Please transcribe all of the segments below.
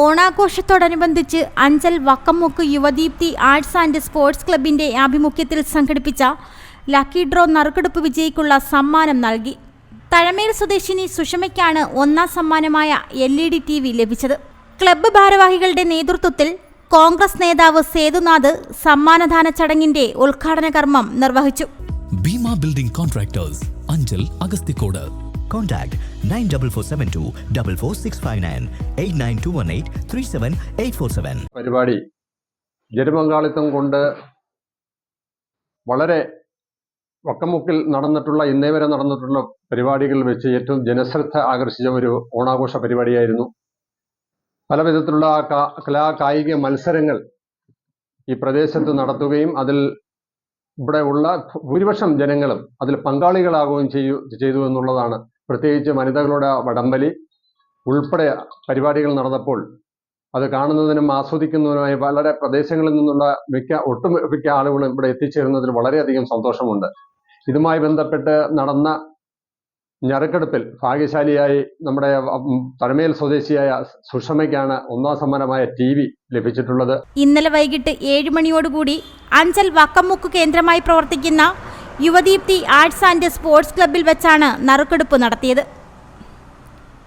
ഓണാഘോഷത്തോടനുബന്ധിച്ച് Anchal Vakkamukku Yuvadeepthi arts and sports ക്ലബിന്റെ ആഭിമുഖ്യത്തിൽ സംഘടിപ്പിച്ച ലക്കി ഡ്രോ നറുക്കെടുപ്പ് വിജയിക്കുള്ള സമ്മാനം നൽകി. തഴമേൽ സ്വദേശിനി സുഷമയ്ക്കാണ് ഒന്നാം സമ്മാനമായ L E D T V ലഭിച്ചത്. ക്ലബ്ബ് ഭാരവാഹികളുടെ നേതൃത്വത്തിൽ കോൺഗ്രസ് നേതാവ് സേതുനാഥ് സമ്മാനദാന ചടങ്ങിന്റെ ഉദ്ഘാടന കർമ്മം നിർവഹിച്ചു. Bheema building contractors Anchal Agasthikode Contact 94472 44659 89218 37847. പരിപാടി ജനപങ്കാളിത്തം കൊണ്ട് വളരെ വക്കമുക്കിൽ നടന്നിട്ടുള്ള ഇന്നേ വരെ നടന്നിട്ടുള്ള പരിപാടികളിൽ വെച്ച് ഏറ്റവും ജനശ്രദ്ധ ആകർഷിച്ച ഒരു ഓണാഘോഷ പരിപാടിയായിരുന്നു പല വിധത്തിലുള്ള കലാ കായിക മത്സരങ്ങൾ ഈ പ്രദേശത്ത് നടത്തുകയും അതിൽ ഇവിടെ ഉള്ള ഭൂരിപക്ഷം ജനങ്ങളും അതിൽ പങ്കാളികളാകുകയും ചെയ്യൂ ചെയ്തു എന്നുള്ളതാണ് പ്രത്യേകിച്ച് വനിതകളുടെ വടംവലി ഉൾപ്പെടെ പരിപാടികൾ നടന്നപ്പോൾ അത് കാണുന്നതിനും ആസ്വദിക്കുന്നതിനുമായി വളരെ പ്രദേശങ്ങളിൽ നിന്നുള്ള മിക്ക ഒട്ടുമിക്ക ആളുകളും ഇവിടെ എത്തിച്ചേരുന്നതിൽ വളരെയധികം സന്തോഷമുണ്ട്. ഇതുമായി ബന്ധപ്പെട്ട് നടന്ന ഞറുക്കെടുപ്പിൽ ഭാഗ്യശാലിയായി നമ്മുടെ തഴമേൽ സ്വദേശിയായ സുഷമയ്ക്കാണ് ഒന്നാം സമ്മാനമായ ടി വി ലഭിച്ചിട്ടുള്ളത്. ഇന്നലെ വൈകിട്ട് ഏഴ് മണിയോടുകൂടി അഞ്ചൽ വക്കമുക്ക് കേന്ദ്രമായി പ്രവർത്തിക്കുന്ന യുവദീപ്തി ആർട്സ് ആൻഡ് സ്പോർട്സ് ക്ലബ്ബിൽ വെച്ചാണ് നറുക്കെടുപ്പ് നടത്തിയത്.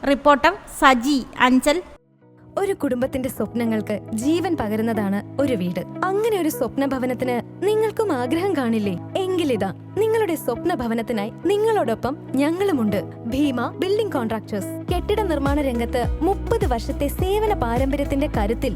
റിപ്പോർട്ടർ സജി അഞ്ചൽ. ഒരു കുടുംബത്തിന്റെ സ്വപ്നങ്ങൾക്ക് ജീവൻ പകരുന്നതാണ് ഒരു വീട്. അങ്ങനെ ഒരു സ്വപ്ന ഭവനത്തിന് നിങ്ങൾക്കും ആഗ്രഹം കാണില്ലേ? എങ്കിലിതാ നിങ്ങളുടെ സ്വപ്ന ഭവനത്തിനായി നിങ്ങളോടൊപ്പം ഞങ്ങളുമുണ്ട്. Bheema building contractors. കെട്ടിട നിർമ്മാണ രംഗത്ത് മുപ്പത് വർഷത്തെ സേവന പാരമ്പര്യത്തിന്റെ കരുത്തിൽ